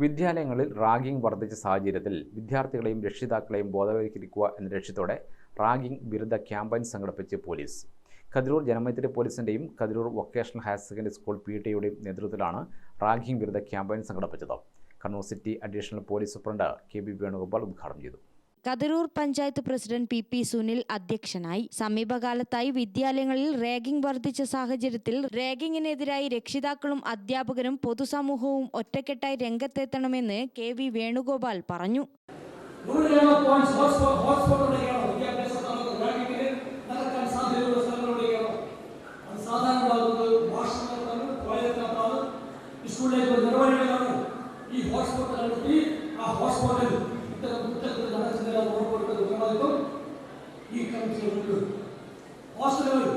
വിദ്യാലയങ്ങളിൽ റാഗിംഗ് വർദ്ധിച്ച സാഹചര്യത്തിൽ വിദ്യാർത്ഥികളെയും രക്ഷിതാക്കളെയും ബോധവൽക്കരിക്കുക എന്ന ലക്ഷ്യത്തോടെ റാഗിംഗ് വിരുദ്ധ ക്യാമ്പയിൻ സംഘടിപ്പിച്ച് പോലീസ്. കതിരൂർ ജനമൈത്രി പോലീസിന്റെയും Kathiroor vocational higher secondary school P ടിയുടെയും നേതൃത്വത്തിലാണ് റാഗിംഗ് വിരുദ്ധ ക്യാമ്പയിൻ സംഘടിപ്പിച്ചത്. Kannur city additional police superintendent K B Venugopal ഉദ്ഘാടനം ചെയ്തു. Kathiroor panchayat president P P Sunil അധ്യക്ഷനായി സമീപകാലത്തായി വിദ്യാലയങ്ങളിൽ റാഗിംഗ് വർദ്ധിച്ച സാഹചര്യത്തിൽ റാഗിങ്ങിനെതിരായി രക്ഷിതാക്കളും അധ്യാപകരും പൊതുസമൂഹവും ഒറ്റക്കെട്ടായി രംഗത്തെത്തണമെന്ന് കെ വി വേണുഗോപാൽ പറഞ്ഞു. ഈ ഹോട്ട്സ്പോട്ട് ಹಾಸ್ಟೆಲ್ಗಳು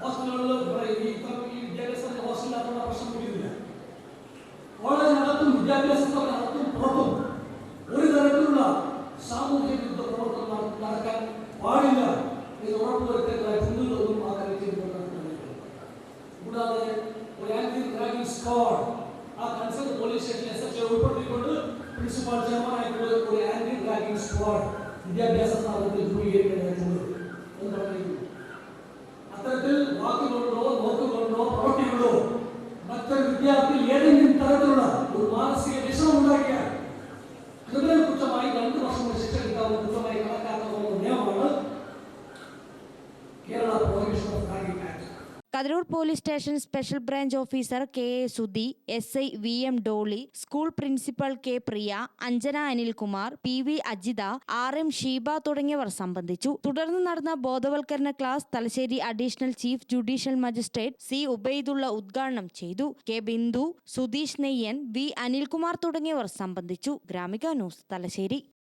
ಹಾಸ್ಟೆಲ್ಗಳು ಈ ಇಪ್ಪತ್ತೊಂದು ವಿದ್ಯಾಭ್ಯಾಸದಲ್ಲಿ ಹಾಸ್ಟೆಲ್ ಅಥವಾ ವರ್ಷ ಮುಗಿದಿದೆ ಕಾಲೇಜ್ ನಲವತ್ತು ವಿದ್ಯಾಭ್ಯಾಸ ನಲವತ್ತು ಪ್ರೊಟೋಲ್ ಉಳಿದವರೆಲ್ಲ ಸಾಮೂಹಿಕ ಯುದ್ಧ ಪ್ರವರ್ತನ ಮೂಲಕ ಬಾಳಿಲ್ಲ ಇದು ಹೊರಟುವರೆಗೆ ಹಿಂದೂಗಳು ಮಾತಾಡ್ತಿರ್ಬೇಕಾಗ್ತದೆ ಕೂಡಾದೆ ರ್ಯಾಂಕಿ ರ್ಯಾಂಕಿಂಗ್ ಸ್ಕಾಡ್ ಆ concern police station S H ಉಳ್ಪಡಿಕೊಂಡು principal German ಆಗಿರ್ಬೋದು ರ್ಯಾಂಕಿಂಗ್ ರ್ಯಾಂಕಿಂಗ್ ಸ್ಕಾಡ್ ವಿದ್ಯಾಭ್ಯಾಸ ಸಾಧನೆ ಗುರಿ ಏನಿದೆ ശിക്ഷ ഒരു Kathiroor police station special branch officer K A Sudhi S I V M Dolly school principal K Priya Anjana Anilkumar P V Ajitha R M Sheeba തുടങ്ങിയവർ സംബന്ധിച്ചു. തുടർന്ന് നടന്ന ബോധവൽക്കരണ class Thalassery additional chief judicial magistrate C Ubaidulla ഉദ്ഘാടനം ചെയ്തു. K Bindu Sudheesh Neyyan V Anilkumar തുടങ്ങിയവർ സംബന്ധിച്ചു. Gramika news Thalassery.